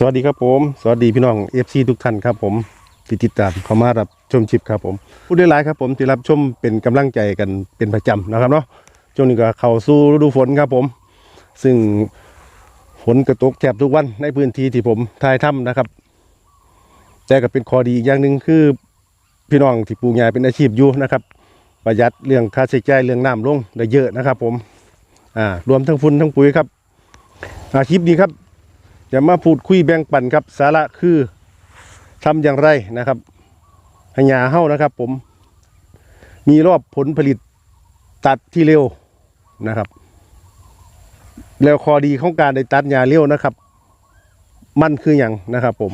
สวัสดีครับผม สวัสดีพี่น้องเอฟซีทุกท่านครับผมที่ติดตามเข้ามารับชมชิปครับผมผู้ได้หลายครับผมที่รับชมเป็นกำลังใจกันเป็นประจำนะครับเนาะช่วงนี้ก็เข้าสู่ฤดูฝนครับผม ซึ่งฝนกระตกแทบทุกวันในพื้นที่ที่ผมทายถ้ำนะครับ แต่ก็เป็นข้อดีอีกอย่างหนึ่งคือพี่น้องที่ปลูกหญ้าเป็นอาชีพอยู่นะครับ ประหยัดเรื่องค่าใช้จ่ายเรื่องน้ำลงได้เยอะนะครับ ผมอ่ารวมทั้งฝุ่นทั้งปุ๋ยครับอาคลิปนี้ครับ จะมาพูดคุยแบ่งปันครับ สาระคือทำอย่างไรนะครับห้หญ้าเฮ้านะครับ ผม มีรอบผลผลิตตัดที่เร็วนะครับ แล้วข้อดีของการได้ตัดหญ้าเร็วนะครับ มันคืออย่างนะครับ ผม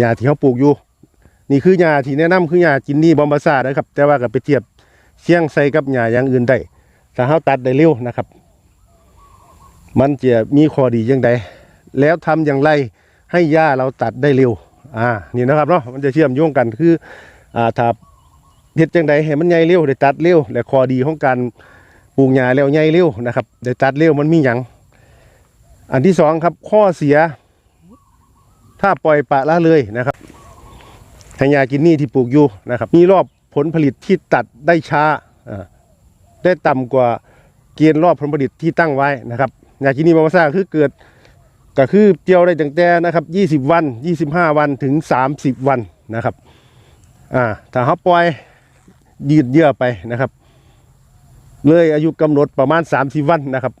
หญ้าที่เขาปลูกอยู่ นี่คือหญ้าที่แนะนำคือหญ้าจินนี่บอมบาซานะครับ แต่ว่าก็ไปเทียบเชียงใส่กับหญ้าอย่างอื่นได้ถ้าเขาตัดได้เร็วนะครับ มันจะมีข้อดีอย่างใด แล้วทำอย่างไรให้หญ้าเราตัดได้เร็วอ่านี่นะครับเนาะมันจะเชื่อมโยงกันคืออ่าถ้าเฮ็ดจังใดให้มันใหญ่เร็วได้ตัดเร็วและข้อดีของการปลูกหญ้าแล้วใหญ่เร็วนะครับได้ตัดเร็วมันมีหยังอันที่สองครับข้อเสีย ถ้าปล่อยปะละเลยนะครับให้หญ้ากินนี่ที่ปลูกอยู่นะครับ มีรอบผลผลิตที่ตัดได้ช้าอ่าได้ต่ำกว่าเกณฑ์รอบผลผลิตที่ตั้งไว้นะครับหญ้ากินนี่มาว่าคือเกิด ก็คือเกี่ยวได้ตั้งแต่นะครับ 20 วัน 25 วันถึง 30 วันนะครับอ่าถ้าเขาปล่อยยืดเยื้อไปนะครับ เลยอายุกำหนดประมาณ 30 วันนะครับ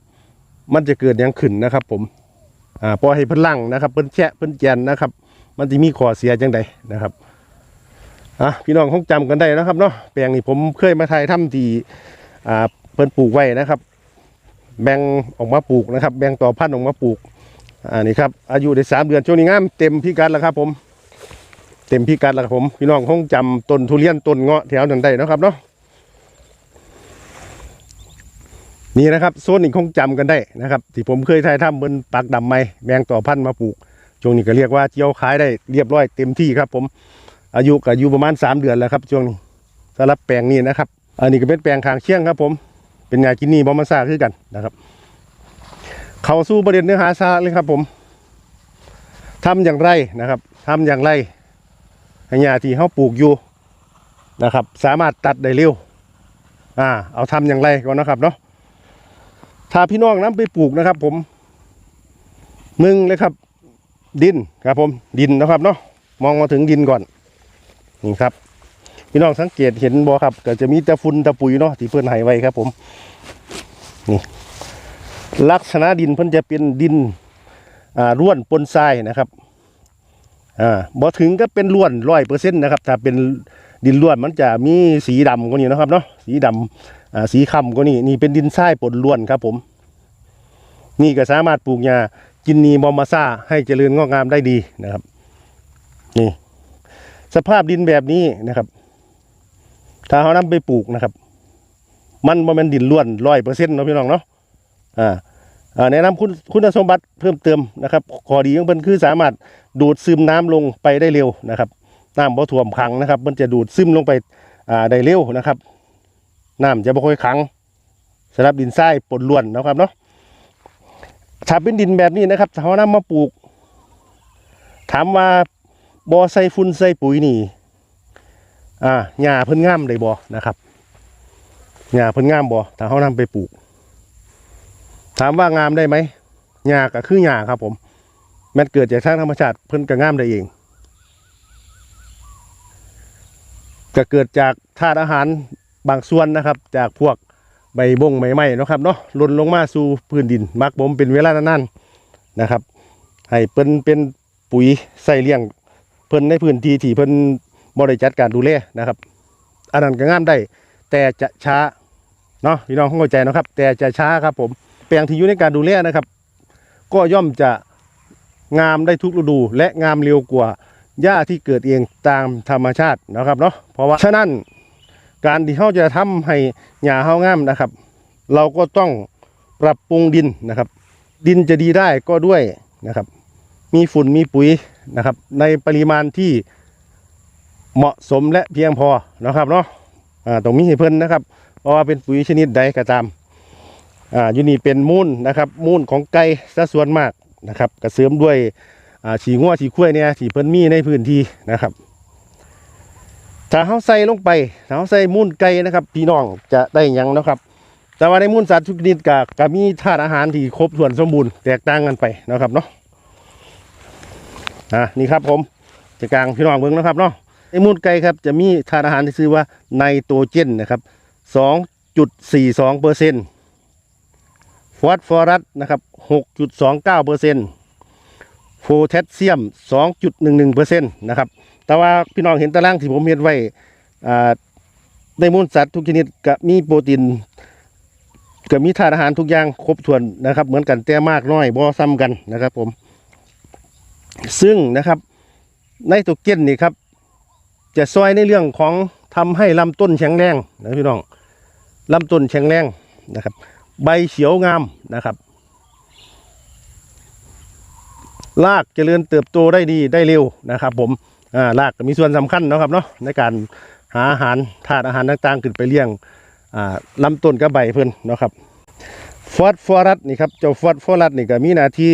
มันจะเกิดอย่างขึ้นนะครับ ผมอ่าปล่อยให้เพิ่นลั่งนะครับเพิ่นแชะเพิ่นแจนนะครับ มันจะมีข้อเสียจังใดนะครับอะพี่น้องคงจำกันได้นะครับเนาะแปลงนี้ผมเคยมาถ่ายทำที่อ่าเพิ่นปลูกไว้นะครับ แบ่งออกมาปลูกนะครับ แบ่งต่อพันธุ์ออกมาปลูก อ่านี่ครับอายุได้สามเดือนช่วงนี้งามเต็มพิกัดแล้วครับผม เต็มพิกัดแล้วครับผมพี่น้องคงจำต้นทุเรียนต้นเงาะแถวนั้นได้นะครับเนาะนี่นะครับโซนนี้คงจำกันได้นะครับที่ผมเคยถ่ายทำบนปักดำไม้แมงต่อพันธุ์มาปลูกช่วงนี้ก็เรียกว่าเจียวขายได้เรียบร้อยเต็มที่ครับ ผมอายุก็อายุประมาณสามเดือนแล้วครับช่วงนี้สำหรับแปลงนี้นะครับ อันนี้ก็เป็นแปลงขางเชียงครับผมเป็นงานกินนี่บอมาซาคือกันนะครับ เข้าสู่ประเด็นเนื้อหาสาระเลยครับ ผมทำอย่างไรนะครับทำอย่างไรให้หญ้าที่เขาปลูกอยู่นะครับ สามารถตัดได้เร็วอ่า เอาทำอย่างไรก่อนนะครับเนาะถ้าพี่น้องนํไปปลูกนะครับ ผมมึงเลยครับ ดินครับ ผมดินนะครับเนาะมองมาถึงดินก่อนนี่ครับ พี่น้องสังเกตเห็นบ่ครับ ก็จะมีแต่ฝุ่นต่ปุ๋ยเนาะที่เพื่อนให้ไว้ครับ ผม นี่ ลักษณะดินเพิ่นจะเป็นดินอ่าร่วนปนทรายนะครับอ่าบ่ถึงก็เป็นร่วนร้อยเปอร์เซ็นต์นะครับ ถ้าเป็นดินร่วนมันจะมีสีดำกว่านี้นะครับเนาะสีดำอ่าสีค้ำกว่านี้นี่เป็นดินทรายปนร่วนครับผม นี่ก็สามารถปลูกหญ้ากินนีบอมมาซาให้เจริญงอกงามได้ดีนะครับ นี่ สภาพดินแบบนี้นะครับ ถ้าเขานำไปปลูกนะครับ มันบ่แม่นดินล้วนร้อยเปอร์เซ็นต์เนาะพี่น้องเนาะอ่า แนะนำคุณคุณสมบัติเพิ่มเติมนะครับข้อดีของมันคือสามารถดูดซึมน้ำลงไปได้เร็วนะครับน้ำบ่ท่วมขังนะครับ มันจะดูดซึมลงไปอ่าได้เร็วนะครับน้ำจะบ่ค่อยขังสำหรับดินทรายปนล้วนนะครับเนาะถ้าเป็นดินแบบนี้นะครับถ้าเขานำมาปลูก ถามว่าบ่ใส่ฝุ่นใส่ปุ๋ยนี่อ่าหญ้าเพิ่นงามได้บ่นะครับหญ้าเพิ่นงามบ่ถ้าเขานำไปปลูก ถามว่างามได้ไหมหญ้าก็คือหญ้าครับ ผม มันเกิดจากทางธรรมชาติเพิ่นก็งามได้เองก็เกิดจากธาตุอาหารบางส่วนนะครับ จากพวกใบบงใบไม้นะครับเนาะหล่นลงมาสู่พื้นดินมักผมเป็นเวลานานๆนะครับ ให้เพิ่นเป็นปุ๋ยใส่เลี้ยงเพิ่นในพื้นที่ที่เพิ่นบริจัดการดูแลนะครับ อันนั้นก็งามได้ แต่จะช้าเนาะพี่น้องเข้าใจนะครับ แต่จะช้าครับผม แปลงที่อยู่ในการดูแลนะครับ ก็ย่อมจะงามได้ทุกฤดู และงามเร็วกว่าหญ้าที่เกิดเองตามธรรมชาตินะครับเนาะเพราะว่าฉะนั้นการที่เขาจะทำให้หญ้าเขางามนะครับ เราก็ต้องปรับปรุงดินนะครับ ดินจะดีได้ก็ด้วยนะครับ มีฝุ่นมีปุ๋ยนะครับ ในปริมาณที่เหมาะสมและเพียงพอนะครับเนาะอ่าตรงนี้ให้เพิ่นนะครับเพราะว่าเป็นปุ๋ยชนิดใดก็ตาม อ่าอยู่นี่เป็นมูลนะครับ มูลของไก่ซะส่วนมากนะครับกระเสริมด้วยอ่าฉีงัวฉีขั้วเนี่ยฉีเพิ่นมีในพื้นที่นะครับ ถ้าเฮาใส่ลงไปถ้าเฮาใส่มูลไก่นะครับ พี่น้องจะได้หยังนะครับ แต่ว่าในมูลสัตว์ทุกชนิดก็กมีธาตุอาหารที่ครบถ้วนสมบูรณ์แตกต่างกันไปนะครับเนาะอ่านี่ครับผมจะกลางพี่น้องเบิ่งนะครับเนาะในมูลไก่ครับจะมีธาตุอาหารที่ชื่อว่าไนโตรเจนนะครับ2.42เปอร์เซ็นต์ ฟอสฟอรัสนะครับ6.29เปอร์เซ็นต์โพแทสเซียม 2.11เปอร์เซ็นต์นะครับ แต่ว่าพี่น้องเห็นตารางที่ผมเห็นไว้ในมูลสัตว์ทุกชนิดก็มีโปรตีนก็มีธาตุอาหารทุกอย่างครบถ้วนนะครับ เหมือนกันแต่มากน้อยบ่ซ้ำกันนะครับผม ซึ่งนะครับในตัวเกนนี่ครับ จะซอยในเรื่องของทำให้ลำต้นแข็งแรงนะพี่น้องลำต้นแข็งแรงนะครับ ใบเขียวงามนะครับรากเจริญเติบโตได้ดีได้เร็วนะครับ ผมอ่ารากมีส่วนสำคัญนะครับเนาะในการหาอาหารธาตุอาหารต่างๆ ขึ้นไปเลี้ยงอ่าลำต้นกับใบเพิ่นนะครับฟอสฟอรัสนี่ครับเจ้าฟอสฟอรัสนี่ก็มีหน้าที่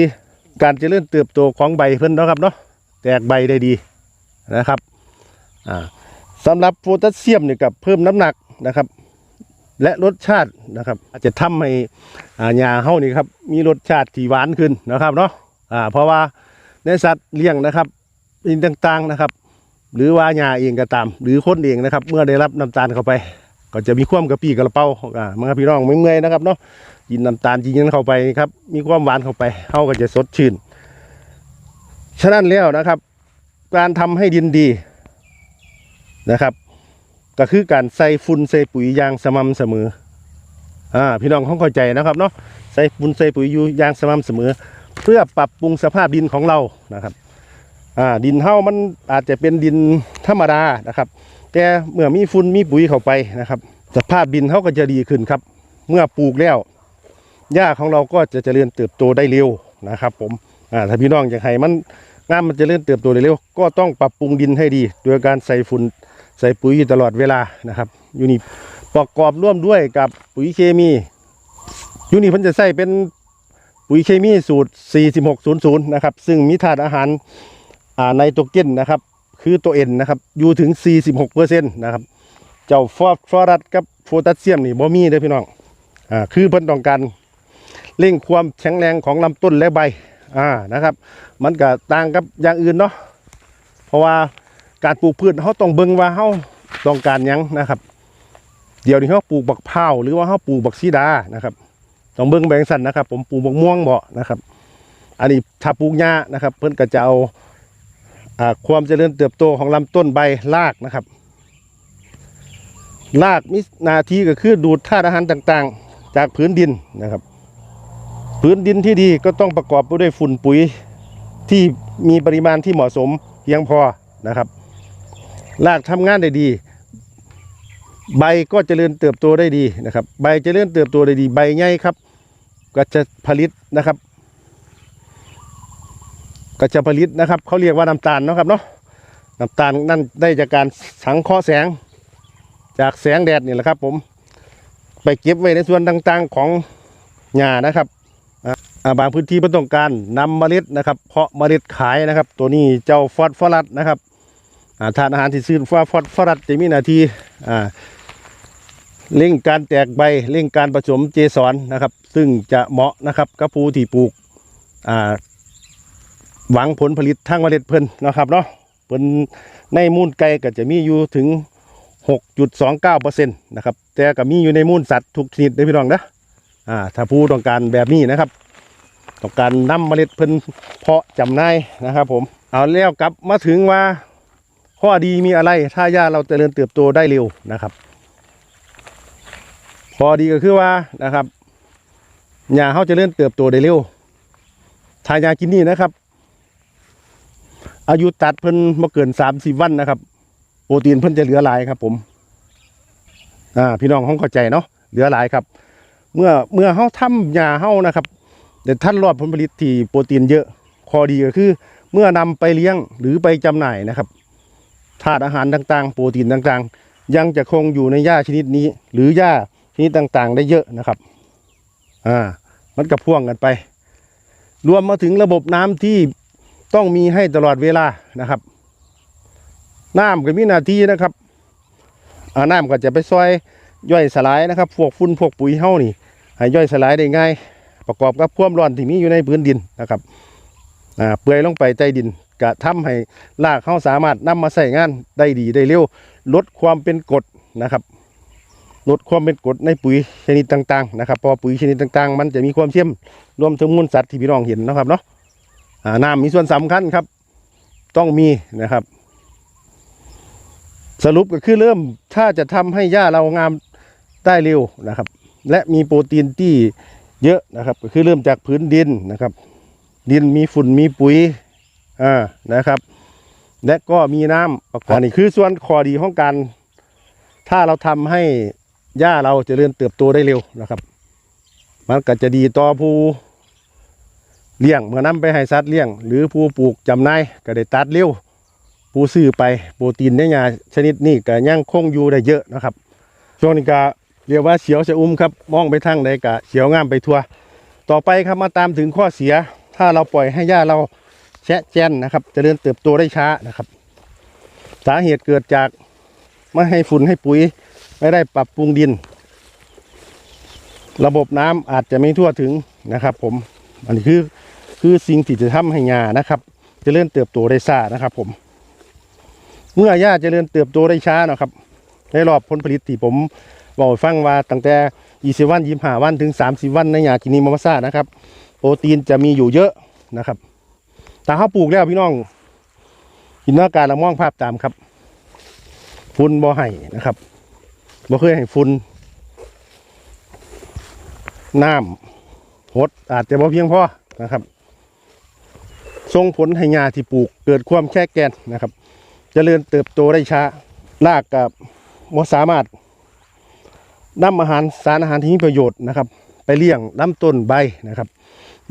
การเจริญเติบโตของใบเพิ่นนะครับเนาะแตกใบได้ดีนะครับอ่าสำหรับโพแทสเซียมนี่ก็เพิ่มน้ำหนักนะครับ และรสชาตินะครับ อาจจะทำให้อ่าหญ้าเฮานี่ครับมีรสชาติที่หวานขึ้นนะครับเนาะอ่าเพราะว่าในสัตว์เลี้ยงนะครับสิ่งต่างๆนะครับ หรือว่าหญ้าเองก็ตาม หรือคนเองนะครับ เมื่อได้รับน้ำตาลเข้าไป ก็จะมีความกระปี้กระเป๋าอ่ามาพี่น้องเมื่อยๆนะครับเนาะกินน้ำตาลจริงๆเข้าไปครับ มีความหวานเข้าไปเฮาก็จะสดชื่นฉะนั้นแล้วนะครับ การทำให้ดินดีนะครับ ก็คือการใส่ฝุ่นใส่ปุ๋ยอย่างสม่ำเสมออ่าพี่น้องเขาเข้าใจนะครับเนาะใส่ฝุ่นใส่ปุ๋ยอยู่อย่างสม่ำเสมอ เพื่อปรับปรุงสภาพดินของเรานะครับอ่าดินเฮามันอาจจะเป็นดินธรรมดานะครับ แต่เมื่อมีฝุ่นมีปุ๋ยเข้าไปนะครับ สภาพดินเขาก็จะดีขึ้นครับ เมื่อปลูกแล้วหญ้าของเราก็จะเจริญเติบโตได้เร็วนะครับ ผมอ่าถ้าพี่น้องอยากให้มันงามมันจะเริญเติบโตได้เร็วก็ต้องปรับปรุงดินให้ดี โดยการใส่ฝุ่น ใส่ปุ๋ยอยู่ตลอดเวลานะครับอยู่นี่ประกอบร่วมด้วยกับปุ๋ยเคมีอยู่นี่เพิ่นจะใส่เป็นปุ๋ยเคมีสูตร 4600 นะครับ ซึ่งมีธาตุอาหารอ่าไนโตรเจนนะครับ คือตัวเอ็นนะครับ อยู่ถึง 46เปอร์เซ็นต์นะครับ เจ้าฟอสฟอรัสกับโพแทสเซียมนี่บ่มีเด้อพี่น้อง อ่า คือเพิ่นต้องการเร่งความแข็งแรงของลำต้นและใบ อ่า นะครับ มันก็ต่างกับอย่างอื่นเนาะ เพราะว่า การปลูกพืชเขาต้องเบิ่งว่าเขาต้องการยังนะครับ เดี๋ยวนี้เขาปลูกบักพาหรือว่าเขาปลูกบักซีดานะครับ ต้องเบิ่งแบ่งสันนะครับ ผมปลูกบักม่วงเบ่นะครับ อันนี้ถ้าปลูกหญ้านะครับ เพิ่นก็จะเอาความเจริญเติบโตของลำต้นใบรากนะครับรากมีหนาทีก็คือดูดธาตุอาหารต่างๆ จากพื้นดินนะครับ พื้นดินที่ดีก็ต้องประกอบไปด้วยฝุ่นปุ๋ยที่มีปริมาณที่เหมาะสมเพียงพอนะครับ รากทำงานได้ดี ใบก็เจริญเติบโตได้ดีนะครับ ใบเจริญเติบโตได้ดี ใบใหญ่ครับ ก็จะผลิตนะครับ ก็จะผลิตนะครับ เขาเรียกว่าน้ำตาลเนาะครับเนาะน้ำตาลนั่นได้จากการสังเคราะห์แสง จากแสงแดดนี่แหละครับ ผมไปเก็บไว้ในส่วนต่างๆของหญ้านะครับบางพื้นที่เพิ่ต้องการนำเมล็ดนะครับ เพาะเมล็ดขายนะครับ ตัวนี้เจ้าฟอสฟอรัสนะครับ ทานอาหารที่ซื้อฟ้าฟอสฟรัสจะมีหน้าที่เร่งการแตกใบเร่งการผสมเจสรนนะครับ ซึ่งจะเหมาะนะครับกับผู้ที่ปลูกหวังผลผลิตทางเมล็ดเพิ่นนะครับเนาะเพิ่นในมูลไก่ก็จะมีอยู่ถึง 6.29%นะครับแต่ก็มีอยู่ในมูลสัตว์ทุกชนิดเด้พี่น้องนะอ่าถ้าผู้ต้องการแบบนี้นะครับ ต้องการนำเมล็ดเพิ่นเพาะจำหน่ายนะครับ ผมเอาแล้วกลับมาถึงว่า ข้อดีมีอะไรถ้าหญ้าเราเจริญเติบโตได้เร็วนะครับข้อดีก็คือว่านะครับหญ้าเขาจเจริญเติบโตได้เร็วถ้าหญ้ากินนี่นะครับ อายุตัดเพิ่นมาเกินสามสิบวันนะครับ โปรตีนเพิ่นจะเหลือหลายครับ ผม อ่า พี่น้องห้องเข้าใจเนาะเหลือหลายครับ เมื่อเมื่อเฮาทำยาเฮานะครับเดี๋ยวท่านรอดผลผลิตที่โปรตีนเยอะ ข้อดีก็คือ เมื่อนำไปเลี้ยงหรือไปจำหน่ายนะครับ ธาตุอาหารต่างๆ โปรตีนต่างๆ ยังจะคงอยู่ในหญ้าชนิดนี้ หรือหญ้าชนิดต่างๆ ได้เยอะนะครับอ่ามันกับพ่วงกันไป รวมมาถึงระบบน้ำที่ต้องมีให้ตลอดเวลานะครับ น้ำก็มีหน้าที่นะครับอ่าน้ำก็จะไปซอยย่อยสลายนะครับ พวกฝุ่นพวกปุ๋ยเฮานี่ให้ย่อยสลายได้ง่าย ประกอบกับความร้อนที่มีอยู่ในพื้นดินนะครับอ่าเปื่อยลงไปใต้ดิน ก็ทำให้รากเขาสามารถนำมาใส่งานได้ดีได้เร็ว ลดความเป็นกรดนะครับ ลดความเป็นกรดในปุ๋ยชนิดต่างๆนะครับเพราะปุ๋ยชนิดต่างๆ มันจะมีความเชื่อมรวมถึงมูลสัตว์ที่พี่น้องเห็นนะครับเนาะน้ำมีส่วนสำคัญครับ ต้องมีนะครับ สรุปก็คือเริ่มถ้าจะทำให้หญ้าเรางามได้เร็วนะครับ และมีโปรตีนที่เยอะนะครับ ก็คือเริ่มจากพื้นดินนะครับ ดินมีฝุ่นมีปุ๋ย อ่านะครับ และก็มีน้ำประกอบอันนี้คือส่วนข้อดีของการ ถ้าเราทำให้หญ้าเราเจริญเติบโตได้เร็วนะครับ มันก็จะดีต่อผู้เลี้ยงเมื่อนำไปให้สัตว์เลี้ยง หรือผู้ปลูกจำหน่ายก็ได้ตัดเร็วผู้ซื้อไปโปรตีนในยาชนิดนี้ก็ยังคงอยู่ได้เยอะนะครับ ช่วงนี้ก็เรียกว่าเขียวจะอุ้มครับมองไปทางใดก็เขียวงามไปทั่ว ต่อไปครับมาตามถึงข้อเสีย ถ้าเราปล่อยให้หญ้าเรา แชะแจนนะครับเจริญเติบโตได้ช้านะครับ สาเหตุเกิดจากไม่ให้ฝุ่นให้ปุ๋ย ไม่ได้ปรับปรุงดิน ระบบน้ำอาจจะไม่ทั่วถึงนะครับ ผมอันนี้คือคือสิ่งที่จะทำให้หญ้านะครับเจริญเติบโตได้ช้านะครับ ผม เมื่อหญ้าเจริญเติบโตได้ช้านะครับในรอบผลผลิตที่ผมบอกฟังว่าตั้งแต่20วัน25วันถึง30วันในหญ้ากินีมามาซ่านะครับ โปรตีนจะมีอยู่เยอะนะครับ แต่เขาปลูกแล้วพี่น้องจินตนาการเรามองภาพตามครับ ฝุ่นบ่ให้นะครับบ่เคยให้ฝุ่นน้ำหดอาจจะบ่เพียงพอนะครับส่งผลให้หญ้าที่ปลูกเกิดความแค่แกนนะครับจเจริญเติบโตได้ช้ารากกับบ่สามารถนำอาหารสารอาหารที่มีประโยชน์นะครับ ไปเลี้ยงลำต้นใบนะครับ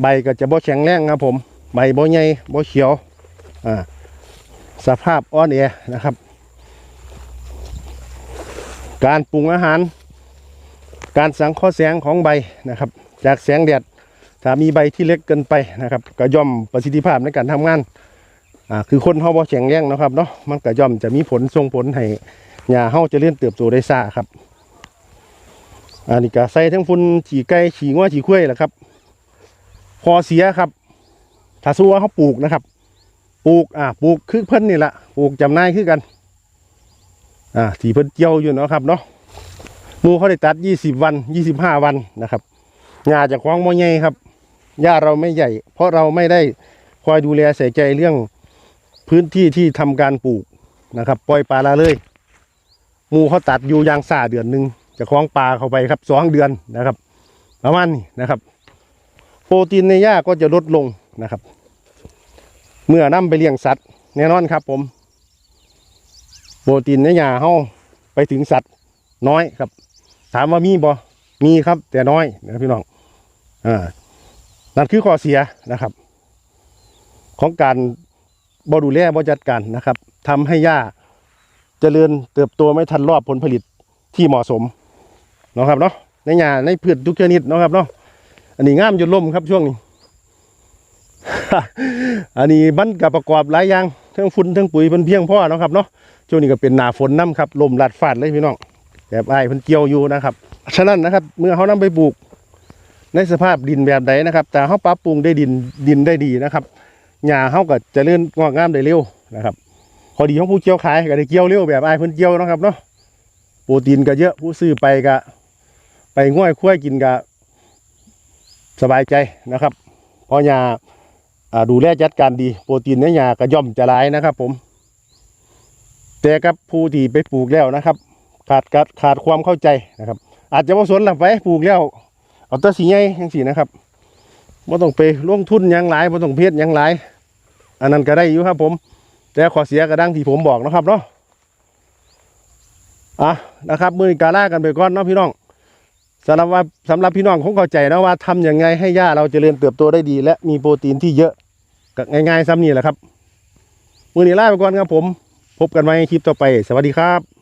ใบก็จะบ่แข็งแรงครับผม ใบบ่ใหญ่บ่เขียวอ่าสภาพอ่อนแอนะครับ การปรุงอาหาร การสังเคราะห์แสงของใบนะครับ จากแสงแดดถ้ามีใบที่เล็กเกินไปนะครับก็ย่อมประสิทธิภาพในการทำงานอ่าคือคนเฮาบ่แข็งแรงนะครับเนาะมันก็ย่อมจะมีผลส่งผลให้หญ้าเฮาจะเลื่อนเติบโตได้ช้าครับอันนี้ก็ใส่ทั้งฝุ่นฉี่ไก่ฉี่งัวฉี่คุ้ยแหละครับพอเสียครับ ถ้าสู้ว่าเขาปลูกนะครับ ปลูกอ่าปลูกคือเพิ่นนี่แหละปลูกจำนายคือกัน อ่าที่เพิ่นเกี่ยวอยู่เนาะครับเนาะหมูเขาได้ตัดยี่สิบวันยี่สิบห้าวันนะครับหญ้าจากควางมอใหญ่ครับหญ้าเราไม่ใหญ่ เพราะเราไม่ได้คอยดูแลใส่ใจเรื่องพื้นที่ที่ทำการปลูกนะครับ ปล่อยปลาละเลยหมูเขาตัดอยู่ยางซาเดือนหนึ่งจะคล้องปลาเข้าไปครับสองเดือนนะครับ ประมาณนี้นะครับ โปรตีนในหญ้าก็จะลดลง นะครับ เมื่อนำไปเลี้ยงสัตว์แน่นอนครับ ผม โปรตีนในหญ้าเฮาไปถึงสัตว์น้อยครับ ถามว่ามีบ่มีครับ แต่น้อยนะครับพี่น้องอ่านั่นคือข้อเสียนะครับ ของการบดูแลบจัดการนะครับทำให้หญ้าเจริญเติบโตไม่ทันรอบผลผลิตที่เหมาะสมเนาะครับเนาะในหญ้าในพืชทุกชนิดเนาะครับเนาะอันนี้ง่ามจนล่มครับช่วงนี้ อันนี้มันกับประกอบหลายอย่างทั้งฝุ่นทั้งปุ๋ยเพิ่นเพียงพอเนาะครับเนาะช่วงนี้ก็เป็นหนาฝนน้ำครับลมลัดฟาดเลยพี่น้องแบบไอ้พิ่นเกี่ยวอยู่นะครับฉะนั้นนะครับ เมื่อเขานำไปปลูก ในสภาพดินแบบใดนะครับ แต่เขาปรับปรุงได้ดินดินได้ดีนะครับหญ้าเขาก็เจะเลื่อนงอกงามได้เร็วนะครับข้อดีของผู้เกี่ยวขายก็ได้เกี่ยวเร็วแบบไอ้ายเพิ่นเกี่ยวนะครับเนาะโปรตีนก็เยอะผู้ซื้อไปก็ไปง่อยคุ้ยกินก็สบายใจนะครับเพราะหญ้า ดูแลจัดการดีโปรตีนในหญ้าก็ย่อมจะหลายนะครับ ผม แต่กับผู้ที่ไปปลูกแล้วนะครับ ขาดขาดขาดความเข้าใจนะครับ อาจจะว่าสนหลับไปปลูกแล้วเอาแตัวสีใหญ่ยังสีนะครับไม่ต้องไปลงทุนยังหลายไม่ต้องเพชรยังหลาย อันนั้นก็ได้อยู่ครับ ผม แต่ขอเสียกระดังที่ผมบอกนะครับเนาะอะนะครับ มือกาล่ากันไปก่อนเนาะพี่น้องสำหรับว่าสำหรับพี่น้องคงเข้าใจนะว่าทำยังไงให้หญ้าเราจเจริญเติบโตได้ดี และมีโปรตีนที่เยอะ ก็ง่ายๆซ้ำนี่แหละครับ มือนี้ลาไปก่อนครับผม พบกันไว้คลิปต่อไป สวัสดีครับ